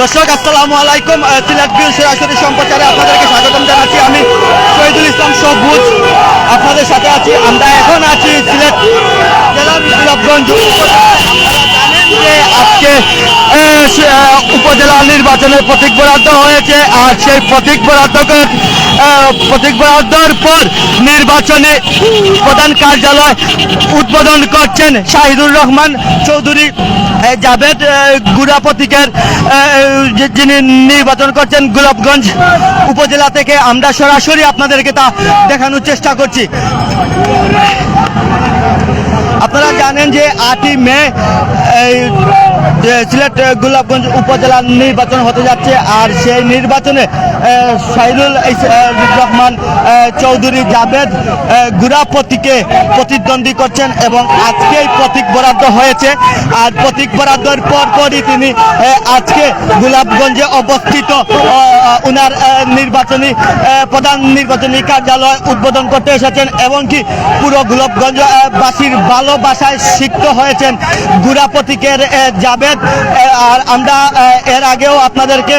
দর্শক, আসসালামু আলাইকুম। সিলেট বিল সরাসরি সম্প্রচারে আপনাদেরকে স্বাগতম জানাচ্ছি। আমি শহীদুল ইসলাম সবুজ। আপনাদের সাথে আছি, আমরা এখন আছি সিলেট জেলার যে আজকে উপজেলা নির্বাচনের প্রতীক বরাদ্দ হয়েছে, আর সেই প্রতীক বরাদ্দকে প্রতীক বরাদ্দর পর নির্বাচনে প্রধান কার্যালয় উদ্বোধন করছেন শাহিদুর রহমান চৌধুরী। জাভেদ গুড়া প্রতীকের যিনি নির্বাচন করছেন গুলাবগঞ্জ উপজেলা থেকে, আমরা সরাসরি আপনাদেরকে তা দেখানোর চেষ্টা করছি। আপনারা জানেন যে আটই মে সিলেট গোলাপগঞ্জ উপজেলার নির্বাচন হতে যাচ্ছে আর সেই নির্বাচনে শাহিদুল রহমান চৌধুরী জাভেদ এ, গুড়া প্রতীকে প্রতিদ্বন্দ্বী করছেন এবং আজকেই প্রতীক বরাদ্দ হয়েছে। আর প্রতীক বরাদ্দের পর পরই তিনি আজকে গোলাপগঞ্জে অবস্থিত উনার নির্বাচনী প্রধান নির্বাচনী কার্যালয় উদ্বোধন করতে এসেছেন এবং কি পুরো গোলাপগঞ্জ এ, ভালোবাসায় সিক্ত হয়েছেন গুড়া প্রতীকের এ, আর আমরা এর আগেও আপনাদেরকে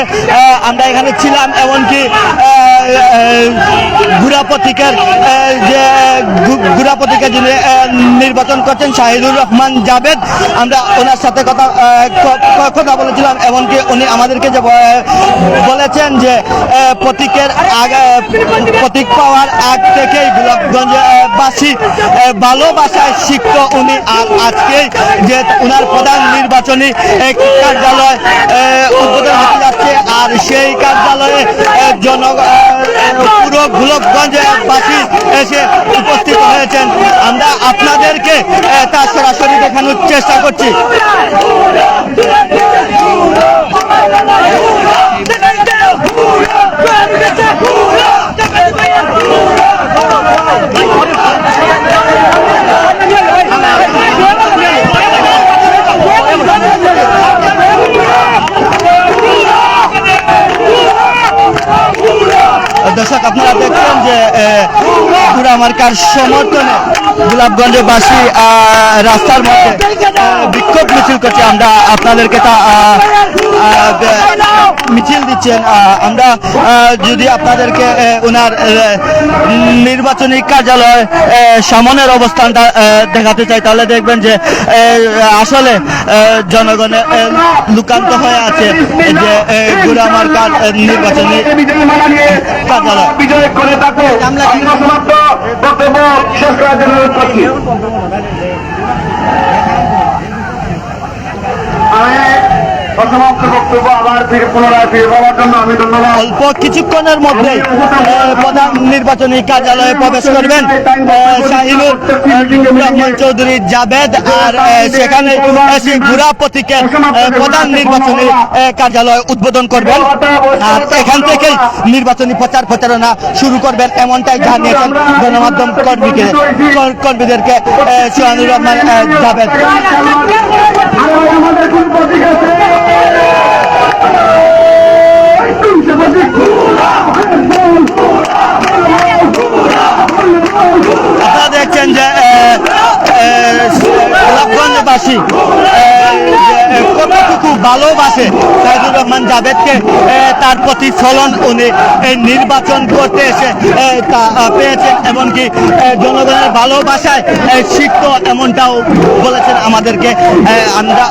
আমরা এখানে ছিলাম এমনকি গুড়া প্রতীকের যে গুড়া প্রতীকের যিনি নির্বাচন করছেন শাহিদুর রহমান জাভেদ আমরা ওনার সাথে কথা কথা বলেছিলাম এমনকি উনি আমাদেরকে যে বলেছেন যে প্রতীকের আগে প্রতীক পাওয়ার আগ থেকেই গোলাপগঞ্জ এ, বাসী এ, ভালোবাসায় শিখত উনি আজকে যে উনার প্রধান নির্বাচনী কার্যালয় উদ্বোধন হতে যাচ্ছে। আর সেই কার্যালয়ে জন পুরো গোলকগঞ্জ বাসী এসে উপস্থিত হয়েছেন। আমরা আপনাদেরকে এ, তা সরাসরি দেখানোর চেষ্টা করছি। দর্শক আপনারা দেখছেন যে পুরা মার্কার সমর্থনে গোলাপগঞ্জবাসী রাস্তার মধ্যে বিক্ষোভ মিছিল করছে। আমরা আপনাদেরকে তা মিছিল দিচ্ছেন। আমরা যদি আপনাদেরকে ওনার নির্বাচনী কার্যালয় সামনের অবস্থানটা দেখাতে চাই তাহলে দেখবেন যে আসলে আহ, জনগণে লুকান্ত হয়ে আছে যে গুড়া মার্কার আহ, নির্বাচনী বিজয় করে তাকে সমাপ্ত বক্তব্য শেষ করার জন্য অনুরোধ করছি। অল্প কিছুক্ষণের মধ্যে প্রধান নির্বাচনী কার্যালয়ে প্রবেশ করবেন শাহিনুর রহমান চৌধুরী জাভেদ আর সেখানে ঘুরা প্রতীকের প্রধান নির্বাচনী কার্যালয় উদ্বোধন করবেন আর এখান থেকেই নির্বাচনী প্রচার প্রচারণা শুরু করবেন এমনটাই জানিয়েছেন গণমাধ্যম কর্মীকে কর্মীদেরকে শাহিনুর রহমান আহ, দেখছেন যে গোলাপগঞ্জবাসী কতটুকু ভালোবাসে সাইদুর রহমান জাভেদকে তার প্রতিফলন উনি এই নির্বাচন করতে এসে পেয়েছেন এমনকি জনগণের ভালোবাসায় আহ, এমনটাও বলেছেন আমাদেরকে আমরা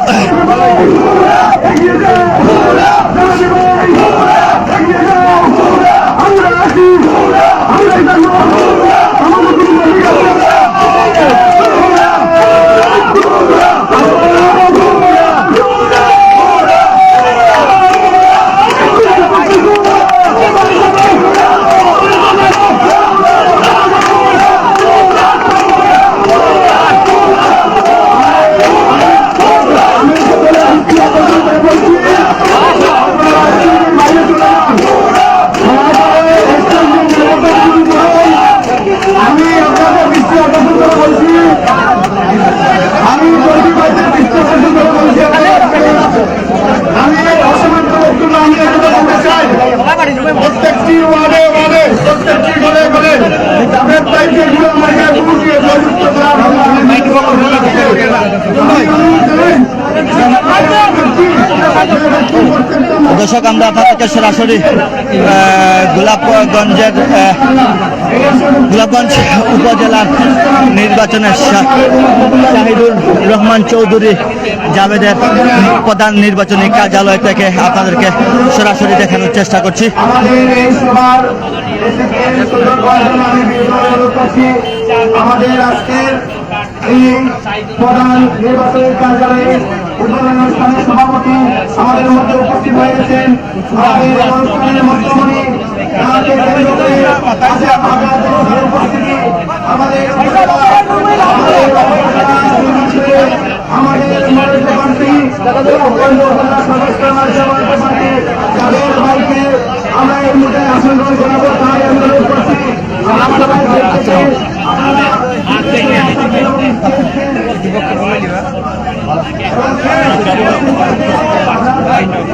আমি আপনাদের দৃষ্টি আকর্ষণ করে বলছি আমি পরিবারদের দৃষ্টি আকর্ষণ করে বলছি আমি অসমাপ্ত বক্তব্য আমি আপনাদের বলতে চাই প্রত্যেকটি ওয়ার্ডে ওয়ার্ডে প্রত্যেকটি ঘরে ঘরে তাদের দায়িত্বগুলো আমাকে গুরুকে জয়যুক্ত করার জন্য আমি মাইক্রোফোন বলে দিতে দর্শক, আমরা আপনাদেরকে সরাসরি গোলাপগঞ্জের গোলাপগঞ্জ উপজেলার নির্বাচনের শাহিদুর রহমান চৌধুরী জাভেদের প্রধান নির্বাচনী কার্যালয় থেকে আপনাদেরকে সরাসরি দেখানোর চেষ্টা করছি। আমাদের আজকের এই প্রধান নির্বাচনী কার্যালয়ে উদ্বোধন অনুষ্ঠানের সভাপতি আমাদের মধ্যে উপস্থিত উপস্থিতি সদস্য ভাইকে আমরা এই মুহূর্তে আসন গ্রহণ করাবো তাই আমি অনুরোধ করছি আমি অনুরোধ সবাই সবাই আপনারা সবাই পশ্চিম থেকে রাজনীতি করছে আমাদের সভা সুন্দর আমাদের আজকের পয়েন্টে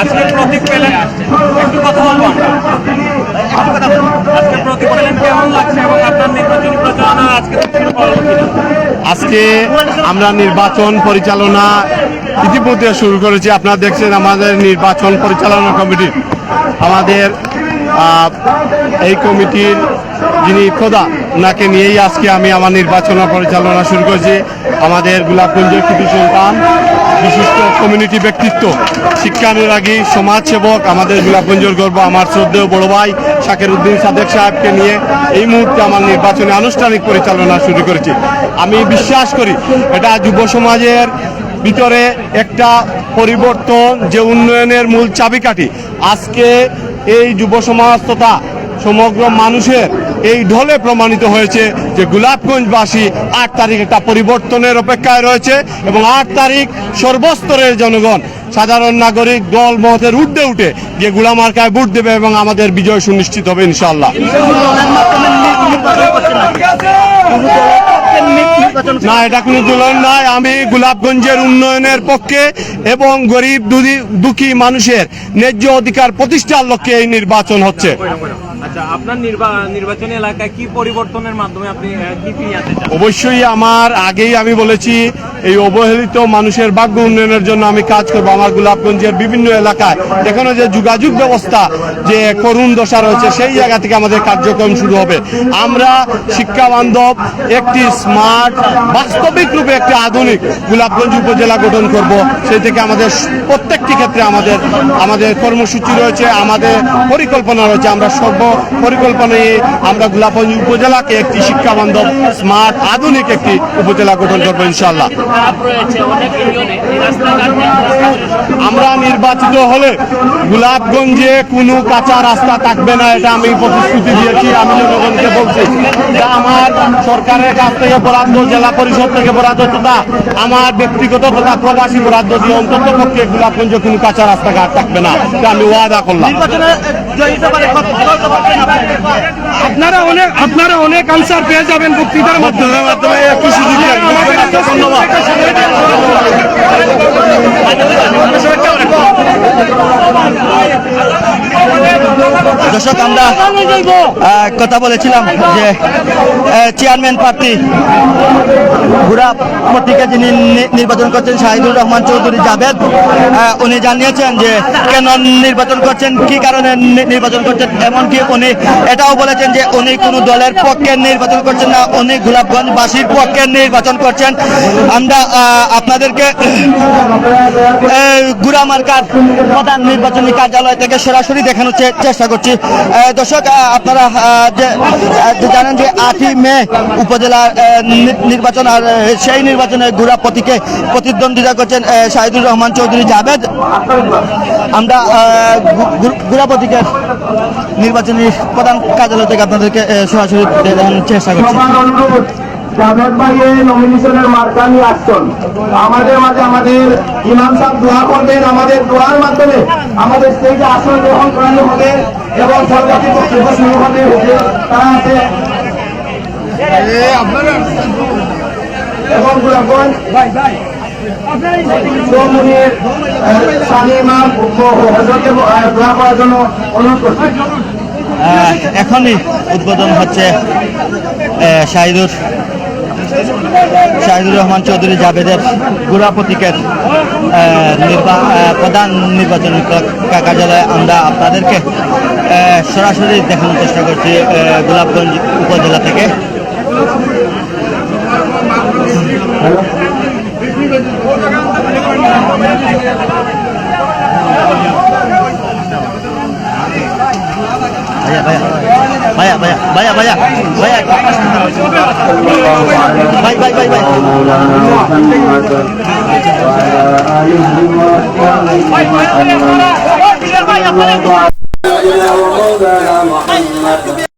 আজকে প্রতীক পেলেন। একটু কথা বলব আমরা? আজকে প্রতীক পেলেন কেমন লাগছে এবং আপনার নির্বাচনী প্রচারণা আজকে? আজকে আমরা নির্বাচন পরিচালনা ইতিমধ্যে শুরু করেছি। আপনারা দেখছেন আমাদের নির্বাচন পরিচালনা কমিটি। আমাদের এই কমিটির যিনি খোদা ওনাকে নিয়েই আজকে আমি আমার নির্বাচন পরিচালনা শুরু করেছি। আমাদের গোলাপগঞ্জ কৃতি সন্তান বিশিষ্ট কমিউনিটি ব্যক্তিত্ব। শিক্ষানুরাগী সমাজসেবক, আমাদের গোলাপগঞ্জের গর্ব, আমার শ্রদ্ধেয় বড় ভাই শাকের উদ্দিন সাদেক সাহেবকে নিয়ে এই মুহূর্তে আমার নির্বাচনে আনুষ্ঠানিক পরিচালনা শুরু করেছি। আমি বিশ্বাস করি, এটা যুব সমাজের ভিতরে একটা পরিবর্তন, যে উন্নয়নের মূল চাবিকাঠি। আজকে এই যুব সমাজ তথা সমগ্র মানুষের এই ঢলে প্রমাণিত হয়েছে যে গোলাপগঞ্জবাসী আট তারিখ একটা পরিবর্তনের অপেক্ষায় রয়েছে এবং আট তারিখ সর্বস্তরের জনগণ, সাধারণ নাগরিক, দল মহতের ঊর্ধ্বে উঠে যে গুলামার্কায় ভোট দেবে এবং আমাদের বিজয় সুনিশ্চিত হবে ইনশাল্লাহ না, এটা কোনো তুলন নয়। আমি গোলাপগঞ্জের উন্নয়নের পক্ষে এবং গরিব দুঃখী মানুষের ন্যায্য অধিকার প্রতিষ্ঠার লক্ষ্যে এই নির্বাচন হচ্ছে। আচ্ছা আপনার নির্বা- নির্বাচনী এলাকায় কি পরিবর্তনের মাধ্যমে আপনি কি অবশ্যই আমার আগেই আমি বলেছি, এই অবহেলিত মানুষের ভাগ্য উন্নয়নের জন্য আমি কাজ করব আমার গোলাপগঞ্জের বিভিন্ন এলাকায়। এখনও যে যোগাযোগ ব্যবস্থা, যে করুণ দশা রয়েছে, সেই জায়গা থেকে আমাদের কার্যক্রম শুরু হবে। আমরা শিক্ষা বান্ধব, একটি স্মার্ট, বাস্তবিক রূপে একটি আধুনিক গোলাপগঞ্জ উপজেলা গঠন করব। সেই থেকে আমাদের প্রত্যেকটি ক্ষেত্রে আমাদের আমাদের কর্মসূচি রয়েছে, আমাদের পরিকল্পনা রয়েছে। আমরা সর্ব পরিকল্পনায় আমরা গোলাপগঞ্জ উপজেলাকে একটি শিক্ষা বান্ধব, স্মার্ট, আধুনিক একটি উপজেলা গঠন করব ইনশাল্লাহ আমরা নির্বাচিত হলে গোলাপগঞ্জে কোনো কাঁচা রাস্তা থাকবে না, এটা আমি প্রতিশ্রুতি দিয়েছি, আমি জনগণকে বলছি। যা আমার সরকারের কাছ থেকে বরাদ্দ, জেলা পরিষদ থেকে বরাদ্দ, তথা আমার ব্যক্তিগত তথা প্রবাসী বরাদ্দ দিয়ে অন্তত পক্ষে গোলাপগঞ্জে কোনো কাঁচা রাস্তাঘাট থাকবে না, এটা আমি ওয়াদা করলাম। আপনারা অনেক আপনারা অনেক আনসার পেয়ে যাবেন বক্তৃতার মাধ্যমে দর্শক আমরা কথা বলেছিলাম যে চেয়ারম্যান প্রার্থী ঘুরা প্রতীকে যিনি নির্বাচন করছেন শাহিদুর রহমান চৌধুরী জাভেদ উনি জানিয়েছেন যে কেন নির্বাচন করছেন কি কারণে নির্বাচন করছেন এমনকি উনি এটাও বলেছেন যে উনি কোনো দলের পক্ষে নির্বাচন করছেন না উনি গোলাপগঞ্জবাসীর পক্ষে নির্বাচন করছেন। আমরা আপনাদেরকে গুড়ামার্কার প্রধান নির্বাচনী কার্যালয় থেকে সরাসরি দেখানোর চেষ্টা করছি। দর্শক আপনারা জানেন যে আটই মে উপজেলা আহ, নি- নির্বাচন আর সেই নির্বাচনে গুড়া প্রতীকে প্রতিদ্বন্দ্বিতা করছেন শাহিদুর রহমান চৌধুরী জাভেদ। আমরা গুড়া নির্বাচনী প্রধান কার্যালয় থেকে আপনাদেরকে সরাসরি দেখানোর চেষ্টা করছি। জাভেদ ভাইয়ের নমিনেশনের মার্কা নিয়ে আসছেন। আমাদের মাঝে আমাদের ইমাম সাহেব দোয়া করবেন আমাদের দোয়ার মাধ্যমে আমাদের স্টেজে আসন গ্রহণ করানো হবে এবং সরকারি বক্তব্য শুরু হবে। তারা আছে। এবং চৌমুনির সানিমা হজরতকে দোয়া করার জন্য অনুরোধ করছি। এখনই উদ্বোধন হচ্ছে শাহিদুর শাহিদুর রহমান চৌধুরী জাভেদের গুড়া প্রতীকের প্রধান নির্বাচনী কার্যালয়ে আমরা আপনাদেরকে সরাসরি দেখানোর চেষ্টা করছি গোলাপগঞ্জ উপজেলা থেকে। ভাইয়া ভাইয়া ভাইয়া ভাইয়া ভাইয়া ভাইয়া ভাইয়া ভাই ভাই ভাই ভাই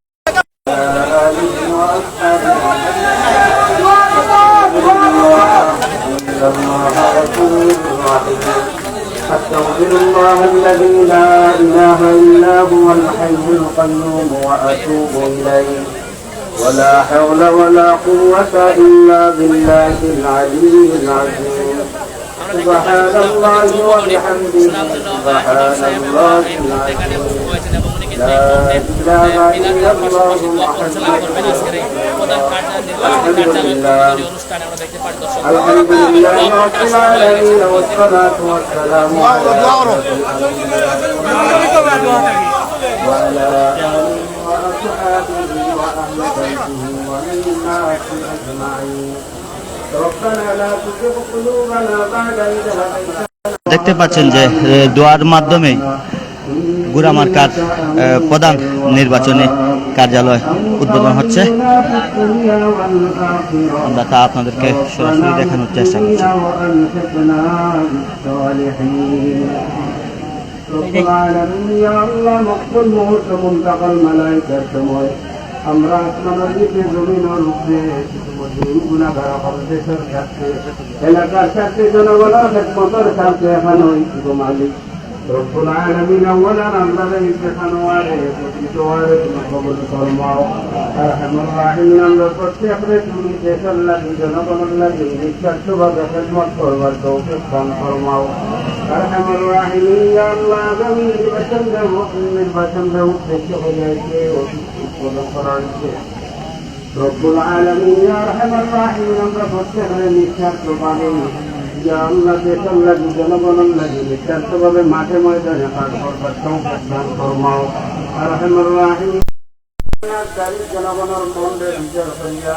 الذي لا إله إلا هو الحي القيوم وأتوب إليه. ولا حول ولا قوة إلا بالله العلي العظيم. سبحان الله وبحمده سبحان الله العظيم لا إله إلا الله محمد الحمد لله الحمد لله رب العالمين والصلاة والسلام على أشرف الأنبياء وعلى آله وأصحابه দেখতে পাচ্ছেন যে এ, দোয়ার মাধ্যমেই গুড়ামার্কার এ, প্রধান নির্বাচনী কার্যালয় উদ্বোধন হচ্ছে আমরা তা আপনাদেরকে সরাসরি দেখানোর চেষ্টা করছি وألحقنا بالصالحين رب العالمين يا الله مقبل মুহূর্ত মুন্তাকাল মালাইকার সময় আমরা আসমানের নিচে জমিনের উপরে মুসলিম গুণাগার হল দেশের স্বার্থে এলাকার স্বার্থে জনগণের খেদমতের স্বার্থে এখন ঐক্য মালিক রব্বুল আলামিন আওয়ালান আমরা এই দেখানোয়ারে প্রতিটোয়ারে তুমি কবুল ফরমাও আরহামুর রাহিমিন আমরা প্রত্যেকরে তুমি দেশের লাগি জনগণের লাগি নিঃস্বার্থভাবে খেদমত করবার তৌফিক দান ফরমাও ইয়া আল্লাহ আগামী নির্বাচন দেব নির্বাচন দেব উদ্দেশ্য হইয়াছে উৎপাদন করা হয়েছে রব্বুল আলামিন ইয়া আরহামার রাহিমিন আমরা প্রত্যেকরে নিঃস্বার্থভাবে ইয়া আল্লাহ দেশের লাগি জনগণের লাগি নিঃস্বার্থভাবে মাঠে ময়দানে কাজ করবার তৌফিক দান ফরমাও আরহামার রাহিমিন জনগণের মনে বিচার করিয়া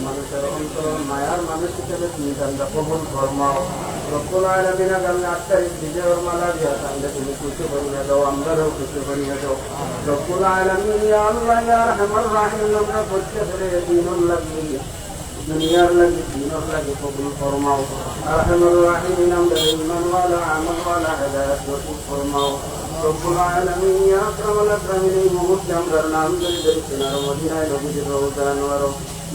মানুষের রাহিম অন্তর মায়ার মানুষ হিসেবে তুমি তান্ডা কবুল রাহিম দুনিয়ার লাগি দিনের লাগি কবুল ফরমাও আরহামার রাহিমিন আমরা ইমান ওয়ালা আমল ওয়ালা হেদায়েত ফরমাও রব্বুল আলামিন ইয়া আকরামাল আকরামিন এই মুহূর্তে আমরা নাম ধরে ধরে কেনার মদিনায় নবীজির রওজা আনোয়ার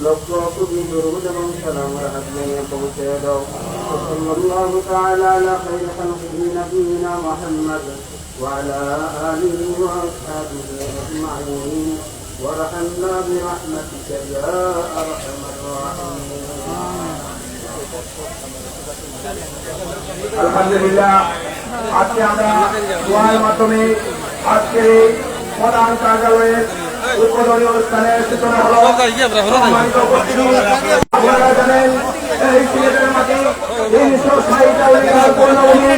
লক্ষ কোটি দুরুদ এবং সালাম রাহাত নিয়ে পৌঁছে দাও সাল্লাল্লাহু তাআলা আলা খাইরি খালকিহি নবিয়িনা মুহাম্মদ وعلى آله وأصحابه أجمعين وارحمنا برحمتك يا أرحم الراحمين আলহামদুলিল্লাহ, আজকে আমরা দোয়ার মাধ্যমে আজকের এই প্রধান কার্যালয়ের উদ্বোধনী অনুষ্ঠানের সূচনা হলো আপনারা জানেন, এই সিলেটের মাটি তিনশো ষাট আউলিয়ার পূর্ণভূমি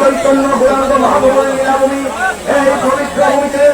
চৈতন্য গৌরাঙ্গ মহাভবনের লীলাভূমি এই পবিত্র ভূমিতে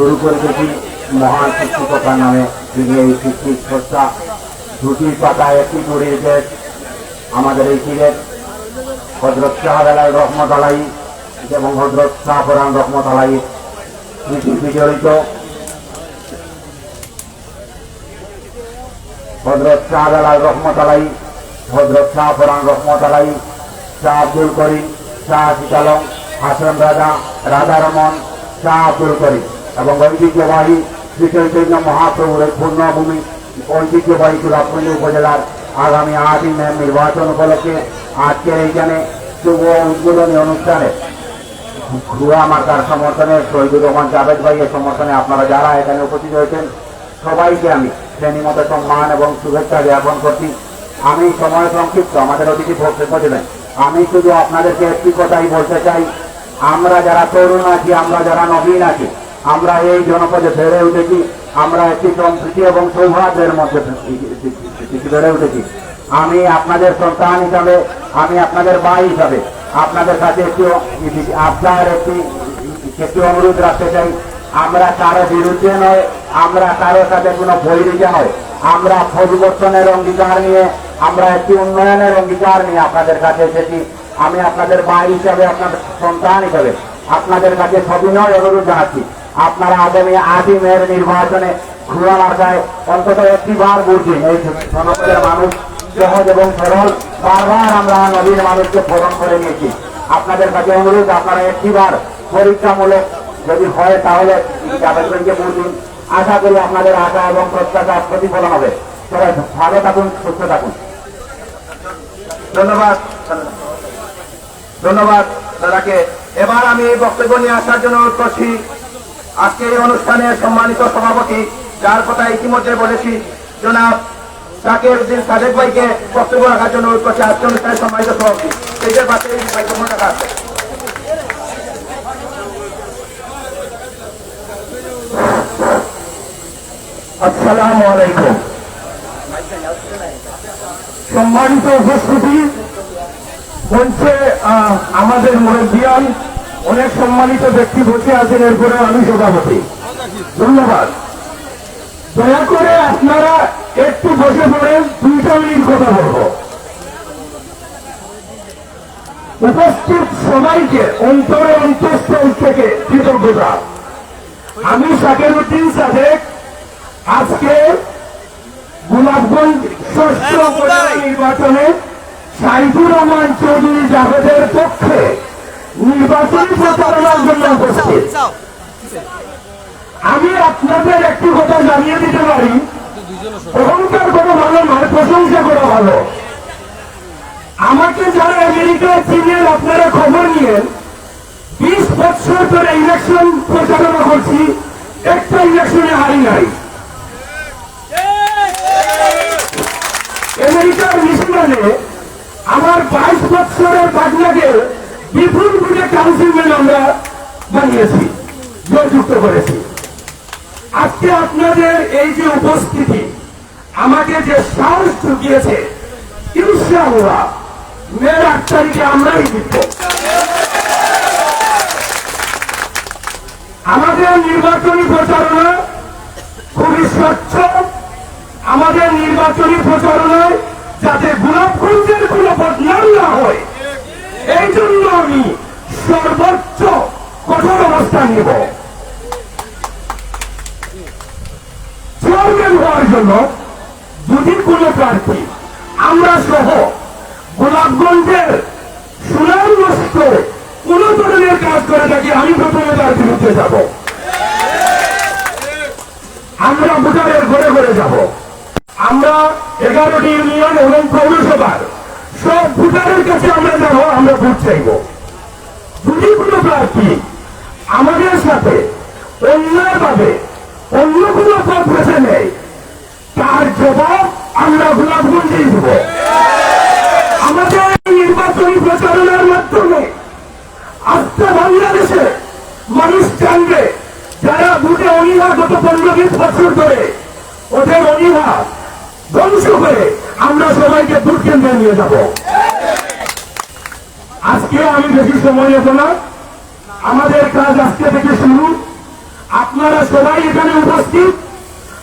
শুরু করে দেখি মহান সৃষ্টিকতার নামে তিনি এই সৃষ্টির স্রষ্টা দুটির পাতায় একটি তৈরির দেশ আমাদের এই সিলেট হজরত শাহজালাল রহমত আলাই এবং হজরত শাহফরান রহমত আলাই বিজড়িত। হজরত শাহজালাল রহমত আলাই, হজরত শাহফরান রহমত আলাই, শাহ আব্দুল করিম, শাহ শীতালম হাসন রাজা রাধারমন শাহ আব্দুল করিম। এবং ঐতিহ্যবাহী শ্রী চৈতন্য মহাপ্রভুর এই পূর্ণভূমি ঐতিহ্যবাহী চূড়াপল্লী উপজেলার আগামী আটই মে নির্বাচন উপলক্ষে আজকের এইখানে শুভ উদ্বোধনী অনুষ্ঠানে খুয়া মার্কার সমর্থনে, শহীদুর রহমান জাভেদ ভাইয়ের সমর্থনে আপনারা যারা এখানে উপস্থিত হয়েছেন, সবাইকে আমি শ্রেণীমতো সম্মান এবং শুভেচ্ছা জ্ঞাপন করছি। আমি সময় সংক্ষিপ্ত, আমাদের অতিথি বক্তব্য দেবেন। আমি শুধু আপনাদেরকে একটি কথাই বলতে চাই, আমরা যারা তরুণ আছি, আমরা যারা নবীন আছি আমরা এই জনপদে বেড়ে উঠেছি, আমরা একটি সম্প্রীতি এবং সৌহার্দ্যের মধ্যে বেড়ে উঠেছি। আমি আপনাদের সন্তান হিসাবে, আমি আপনাদের ভাই হিসাবে, আপনাদের কাছে একটি আপনার একটি একটি অনুরোধ রাখতে চাই। আমরা কারও বিরুদ্ধে নয়, আমরা কারোর সাথে কোনো বৈরিকে নয়। আমরা পরিবর্তনের অঙ্গীকার নিয়ে, আমরা একটি উন্নয়নের অঙ্গীকার নিয়ে আপনাদের কাছে এসেছি। আমি আপনাদের ভাই হিসাবে, আপনাদের সন্তান হিসাবে, আপনাদের কাছে সবিনয় অনুরোধ জানাচ্ছি। আপনারা আগামী আটই মেয়ের নির্বাচনে খুয়া মার্কায় অন্তত একটি বার বুঝছেন এই জনপদের মানুষ সহজ এবং সরল, বারবার আমরা নদীর মানুষকে ফোরন করে নিয়েছি। আপনাদের কাছে অনুরোধ, আপনারা একটিবার পরীক্ষামূলক যদি হয় তাহলে জাভেদকে বুঝুন আশা করি আপনাদের আশা এবং প্রত্যাশা প্রতিফলন হবে। সবাই ভালো থাকুন, সুস্থ থাকুন। ধন্যবাদ। ধন্যবাদ দাদাকে। এবার আমি বক্তব্য নিয়ে আসার জন্য অনুরোধ করছি। আজকে এই অনুষ্ঠানের সম্মানিত সভাপতি, যার কথা ইতিমধ্যে বলেছি, জনাব সাকির উদ্দিন সাদেক ভাইকে বক্তব্য রাখার জন্য অনুরোধ করছি আজকে অনুষ্ঠানের সম্মানিত সভাপতি স্টেজের পাশে মাইক্রোফোন রাখা আসসালামু আলাইকুম। সম্মানিত উপস্থিতি, মঞ্চে আমাদের মুরব্বিয়ান অনেক সম্মানিত ব্যক্তি বসে আছেন, এরপরে আমি সভাপতি। ধন্যবাদ। দয়া করে আপনারা একটু বসে পড়েন, দুইটা মিনিট কথা বলব। উপস্থিত সবাইকে অন্তরে অন্তঃস্থল থেকে কৃতজ্ঞতা। আমি সাকের উদ্দিন সাদেক, আজকে গোলাপগঞ্জ ষষ্ঠ নির্বাচনে সাইদুর রহমান চৌধুরী জাভেদের পক্ষে নির্বাচনী প্রচারণার জন্য উপস্থিত। আমি আপনাদের একটি কথা জানিয়ে দিতে পারি। অহংকার করা ভালো নয় প্রশংসা করা ভালো। আমাকে যারা আমেরিকায় চিনেন আপনারা খবর নিয়েন বিশ বছর ধরে ইলেকশন প্রচারণা করছি একটা ইলেকশনে হারি নাই। আমেরিকার মিশিগানে আমার বাইশ বছরের বাগনাকে বিপুল করে কাউন্সিলম্যান আমরা বানিয়েছি জয়যুক্ত করেছি। আজকে আপনাদের এই যে উপস্থিতি, আমাকে যে সাহস ঢুকিয়েছে ইনশাআল্লাহ মেয়ের আট তারিখে আমরাই জিতব। আমাদের নির্বাচনী প্রচারণা খুবই স্বচ্ছ। আমাদের নির্বাচনী প্রচারণায় যাতে গোলাপগঞ্জের কোন বদনাম না হয়, এই জন্য আমি সর্বোচ্চ কঠোর অবস্থান নেব। চেয়ারম্যান হওয়ার জন্য যদি কোন প্রার্থী, আমরা সহ গোলাপগঞ্জের সুনাম নষ্ট কোন ধরনের কাজ করে থাকি, আমি প্রথমে তার বিরুদ্ধে যাব। আমরা ভোটারের ঘরে ঘরে যাব। আমরা এগারোটি ইউনিয়ন এবং পৌরসভার সব ভোটারের কাছে আমরা যাব, আমরা ভোট চাইব। যদি কোনো প্রার্থী। আমাদের সাথে অন্যায়ভাবে অন্য কোনো পথ বেছে নেই। তার জবাব আমরা গোলাপগঞ্জেই দেব। আমাদের নির্বাচনী প্রচারণার মাধ্যমে আজকে বাংলাদেশে মানুষ জানবে, যারা ভোটে অনীহা গত পনেরো বিশ বছর ধরে ওদের অনীহা ধ্বংস করে আমরা সবাইকে ভোট কেন্দ্রে নিয়ে যাব। আজকে আমি বেশি সময় নেব না? আমাদের কাজ আজকে থেকে শুরু। আপনারা সবাই এখানে উপস্থিত।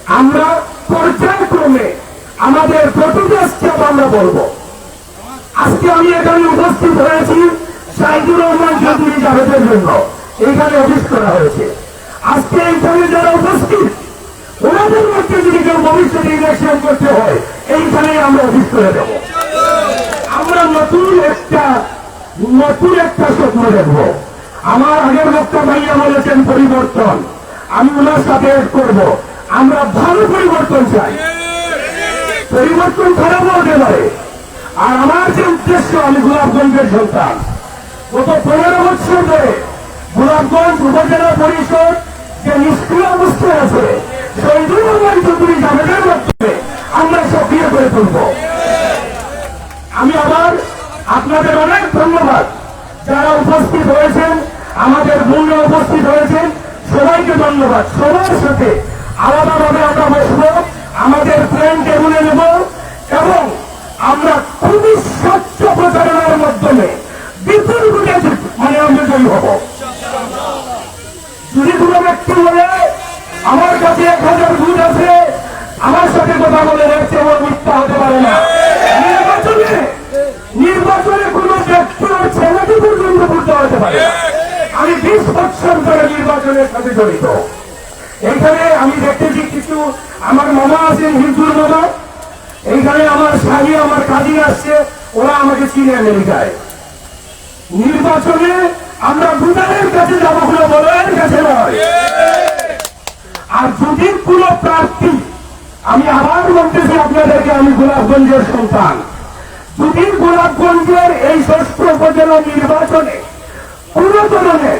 আমরা পর্যায়ক্রমে আমাদের প্রতিটা আমরা বলব। আজকে আমি এখানে উপস্থিত হয়েছি সাইদুর রহমান চৌধুরী জাভেদের জন্য। এইখানে অফিস করা হয়েছে। আজকে এইখানে যারা উপস্থিত, ওনাদের মধ্যে যদি কেউ ভবিষ্যতে ইলেকশন করতে হয় এইখানে আমরা অফিস করে দেব। আমরা নতুন একটা নতুন একটা স্বপ্ন দেখব। আমার আগের বক্তা ভাইয়া বলেছেন পরিবর্তন? আমি ওনার সাথে করব। আমরা ভালো পরিবর্তন চাই। পরিবর্তন খারাপও হতে পারে। আর আমার যে উদ্দেশ্য, আমি গোলাপগঞ্জের সন্তান। গত পনেরো বছর ধরে গোলাপগঞ্জ উপজেলা পরিষদ যে নিষ্ক্রিয় অবস্থায় আছে রহমান চৌধুরী জাভেদের মাধ্যমে আমরা সক্রিয় করে তুলব। আমি আবার আপনাদের অনেক ধন্যবাদ। যারা উপস্থিত হয়েছেন, আমাদের মূল্য উপস্থিত হয়েছেন, সবাইকে ধন্যবাদ। সবার সাথে আলাদাভাবে আমরা বসবো, আমাদের ট্রেন টেবিলে নেব এবং আমরা খুবই স্বচ্ছ প্রচারণার মাধ্যমে বিপুল ভোটে মানে আমরা জয়ী হব। যদি কোনো ব্যক্তি বলে, আমার কাছে এক হাজার আছে, আমার সাথে কথা বলে রাখছে আমার মিথ্যা হতে পারে না। নির্বাচনের সাথে জড়িত। এখানে আমি দেখতেছি কিছু, আমার মামা আছেন হিন্দুর মামা। এইখানে আমার শাহী আমার কাজী আসছে, ওরা আমাকে চিনে আমেরিকায়। নির্বাচনে আমরা ভোটারের কাছে যাব কোনো বড়ের কাছে নয়। আর যদি কোন প্রার্থী, আমি আবার বলতেছি আপনাদেরকে, আমি গোলাপগঞ্জের সন্তান। যদি গোলাপগঞ্জের এই ষষ্ঠ উপজেলা নির্বাচনে কোন ধরনের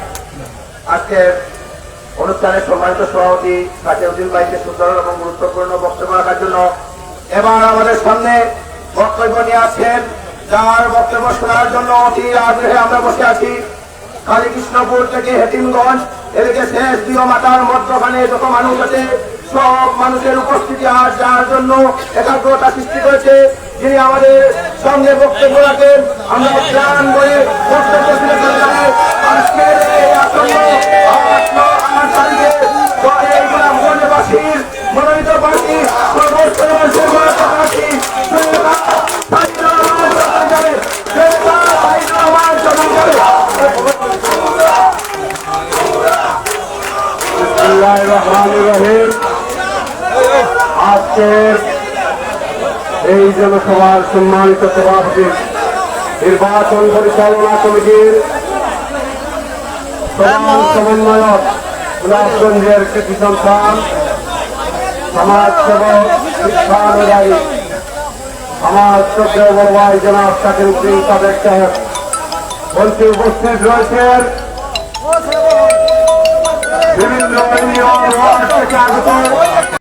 আজকের অনুষ্ঠানের সম্মানিত সভাপতি কাজেউদ্দিন ভাইকে সুন্দর এবং গুরুত্বপূর্ণ বক্তব্য রাখার জন্য এবার আমাদের সামনে বক্তব্য নিয়ে আসছেন, যার বক্তব্য শোনার জন্য অতি আগ্রহে আমরা বসে আছি। কালীকৃষ্ণপুর থেকে হেটিমগঞ্জ এদিকে শেষ দিও মাতার মধ্যখানে যত মানুষ আছে, সব মানুষের উপস্থিতি আজ যার জন্য একাগ্রতা সৃষ্টি করেছে। যিনি আমাদের সঙ্গে বক্তব্য রাখেন। আমরা প্রাণ বলে বক্তব্য আজকের এই আসন্ন সম্মানিত সভাপতি নির্বাচন পরিচালনা কমিটির প্রধান সমন্বয়ক গোলাপগঞ্জের কৃতি সন্তান সমাজ সেবক শিক্ষানুযায়ী সমাজ শ্রদ্ধেয় বড়ভাই জনাব শাকির উদ্দিন সাবেক সাহেব। মন্ত্রী উপস্থিত রয়েছেন। বিভিন্ন ইউনিয়ন ওয়ার্ড থেকে আগত